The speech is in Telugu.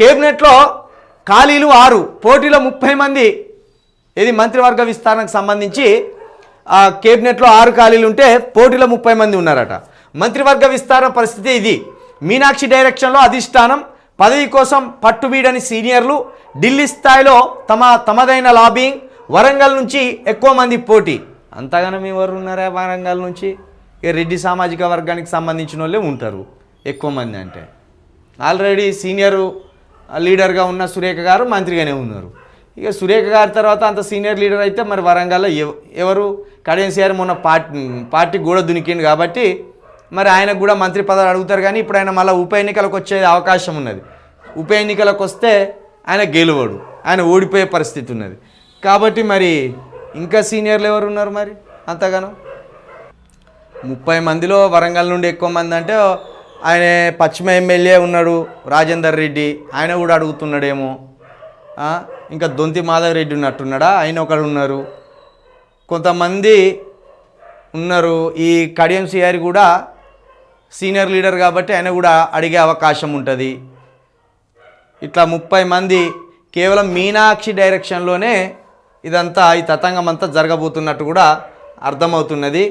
కేబినెట్లో ఖాళీలు ఆరు పోటీలో ముప్పై మంది. ఇది మంత్రివర్గ విస్తరణకు సంబంధించి కేబినెట్లో ఆరు ఖాళీలు ఉంటే పోటీలో ముప్పై మంది ఉన్నారట. మంత్రివర్గ విస్తరణ పరిస్థితి ఇది. మీనాక్షి డైరెక్షన్లో అధిష్టానం పదవి కోసం పట్టుబీడని సీనియర్లు ఢిల్లీ స్థాయిలో తమ తమదైన లాబింగ్ వరంగల్ నుంచి ఎక్కువ మంది పోటీ. అంతగానం ఎవరు ఉన్నారా వరంగల్ నుంచి? ఇక రెడ్డి సామాజిక వర్గానికి సంబంధించిన వాళ్ళే ఉంటారు ఎక్కువ మంది అంటే. ఆల్రెడీ సీనియరు లీడర్గా ఉన్న సురేఖ గారు మంత్రిగానే ఉన్నారు. ఇక సురేఖ గారి తర్వాత అంత సీనియర్ లీడర్ అయితే మరి వరంగల్లో ఎవరు? కడెన్సీఆర్ మొన్న పార్టీ పార్టీ కూడా దునికిండు కాబట్టి మరి ఆయనకు కూడా మంత్రి పదవి అడుగుతారు కానీ ఇప్పుడు ఆయన మళ్ళీ ఉప ఎన్నికలకు వచ్చే అవకాశం ఉన్నది. ఉప ఎన్నికలకు వస్తే ఆయన గెలువడు. ఆయన ఓడిపోయే పరిస్థితి ఉన్నది. కాబట్టి మరి ఇంకా సీనియర్లు ఎవరు ఉన్నారు మరి అంతగానో? ముప్పై మందిలో వరంగల్ నుండి ఎక్కువ మంది అంటే ఆయన పశ్చిమ ఎమ్మెల్యే ఉన్నాడు రాజేందర్ రెడ్డి. ఆయన కూడా అడుగుతున్నాడేమో. ఇంకా దొంతి మాధవ్ రెడ్డి ఉన్నట్టున్నాడా? ఆయన ఒకడు ఉన్నారు. కొంతమంది ఉన్నారు. ఈ కడియం సిఆర్ కూడా సీనియర్ లీడర్ కాబట్టి ఆయన కూడా అడిగే అవకాశం ఉంటుంది. ఇట్లా ముప్పై మంది కేవలం మీనాక్షి డైరెక్షన్లోనే ఇదంతా ఈ తతంగం అంతా జరగబోతున్నట్టు కూడా అర్థమవుతున్నది.